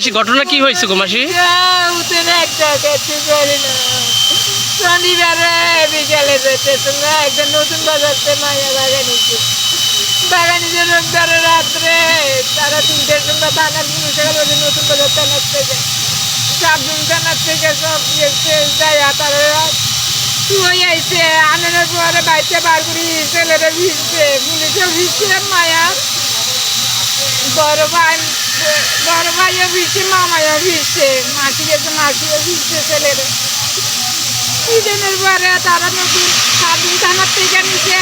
মাসি, ঘটনা কি হয়েছে গো মাসি? উঠে একটা খেতে পারি না। শনিবারে বিকালে যেতে একজন নতুন বাজারতে মাইয়া বাগানিছে বাগানিতে রোববারে রাত্রে, তারা নতুন বাড়িতে বার ছেলেরা ভিজছে, পুলিশও ভিজছে, মায়া বড় ভাই বড় ভাইও ভিজছে মামাইও ভিজছে মাসি গেছে মাসিও ভিজছে ছেলেরা। ঈদের পরে তারা নতুন সাবুন থানার থেকে নিচে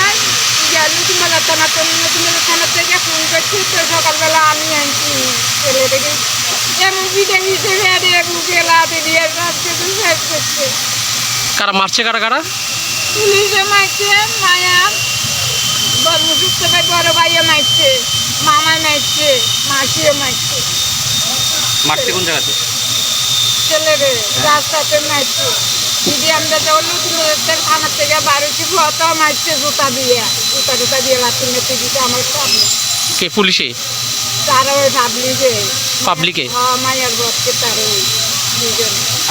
নতুন বেলা থানার থেকে নতুন বেলা থানার থেকে ফোন করছি তো সকালবেলা আমি আনছি ছেলেটাকে এমন পিঠে পিঠে ফেরে বুকে লাতে দিয়ে সব কিছু শেষ করছে। কারা মারছে কারা কারা? পুলিশে মারছে মায়া। বড় সুস্থ ভাই বড় ভাইও মারছে মামাই মারছে। মাসিও মারছে মারছে কোন জায়গাতে? ছেলেরে রাস্তাতে মারছে। দিদি আমরা যখন নতুন থানার থেকে বারোটি ফটো মারছে জুতা দিয়ে। জুতা টুতা দিয়ে লাঠি মেতে দিতে আমার সামনে কে পুলিশে? তারা ওই ভাবলিকে পাবলিকে? মায়ের বসকে তারা ওই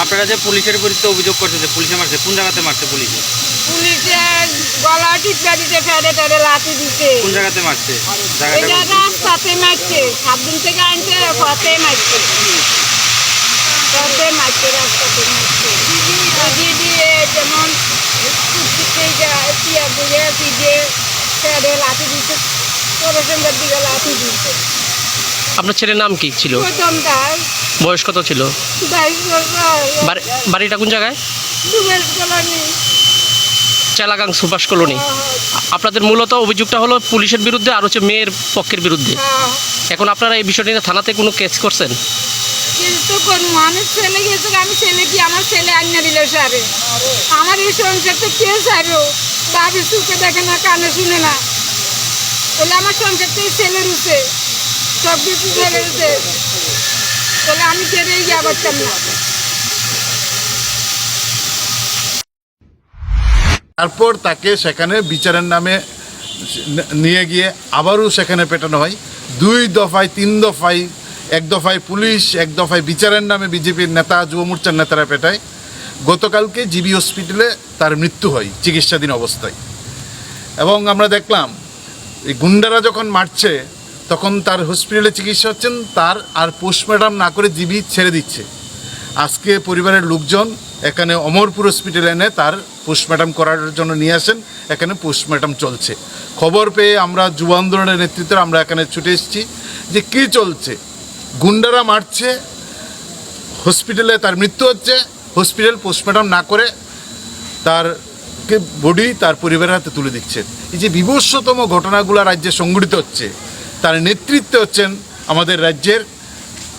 আপনারা যে পুলিশের বিরুদ্ধে অভিযোগ করছেন যে পুলিশে মারছে কোন জায়গাতে মারছে পুলিশে? পুলিশে গলা টিপা দিতে ফেরে টেরে লাঠি দিতে। কোন জায়গাতে মারছে? জায়গাটা এটা। রাস্তাতে মারছে। সাত দিন থেকে আনছে পথে মারছে। পথে মারছে রাস্তাতে মারছে। দিদি যেমন ফেরে লাঠি দিকে লাঠি আপনার ছেলের নাম কি ছিল? বয়স কত ছিল? বাইশ বছর। বাড়ি- বাড়িটা কোন জায়গায়? চেলাগাং সুভাষ কলোনি। আপনাদের মূলত অভিযোগটা হলো পুলিশের বিরুদ্ধে আর হচ্ছে মেয়ের পক্ষের বিরুদ্ধে। এখন আপনারা এই বিষয়টি নিয়ে থানাতে কোনো কেস করছেন? ছেলে আমি ছেলে কি আমার ছেলে না, কানে শুনে না। আমার সব কিছু ছেলে আমি না। তারপর তাকে সেখানে বিচারের নামে নিয়ে গিয়ে আবারও সেখানে পেটানো হয়। দুই দফায়, তিন দফায়, এক দফায় পুলিশ, এক দফায় বিচারের নামে বিজেপির নেতা, যুব মোর্চার নেতারা পেটায়। গতকালকে জিবি হসপিটালে তার মৃত্যু হয় চিকিৎসাধীন অবস্থায়। এবং আমরা দেখলাম, এই গুন্ডারা যখন মারছে, তখন তার হসপিটালে চিকিৎসা হচ্ছেন, তার আর পোস্টমর্টম না করে জিবি ছেড়ে দিচ্ছে। আজকে পরিবারের লোকজন এখানে অমরপুর হসপিটালে এনে তার পোস্টমর্টম করার জন্য নিয়ে আসেন। এখানে পোস্টমর্টম চলছে। খবর পেয়ে আমরা যুব আন্দোলনের নেতৃত্বে আমরা এখানে ছুটে এসেছি যে কী চলছে। গুন্ডারা মারছে হসপিটালে তার মৃত্যু হচ্ছে হসপিটাল পোস্টমর্টম না করে তার বডি তার পরিবারের হাতে তুলে দিচ্ছে। এই যে বিভৎসতম ঘটনাগুলো রাজ্যে সংঘটিত হচ্ছে, তার নেতৃত্বে হচ্ছেন আমাদের রাজ্যের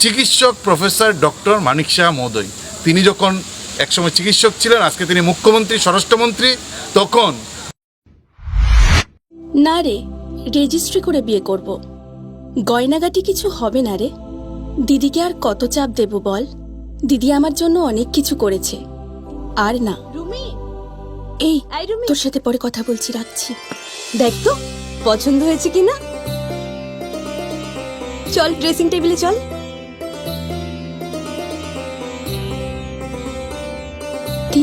চিকিৎসক প্রফেসর ডক্টর মানিক শাহ মহোদয়। তিনি যখন একসময় চিকিৎসক ছিলেন আজকে তিনি মুখ্যমন্ত্রী স্বরাষ্ট্রমন্ত্রী তখন। না রে রেজিস্ট্রি করে বিয়ে করব। গয়নাগাটি কিছু হবে না রে। দিদিকে আর কত চাপ দেব বল? দিদি আমার জন্য অনেক কিছু করেছে। আর না। রুমি। এই তোর সাথে পরে কথা বলছি রাখছি। দেখ তো পছন্দ হয়েছে কিনা? চল ড্রেসিং টেবিলে চল।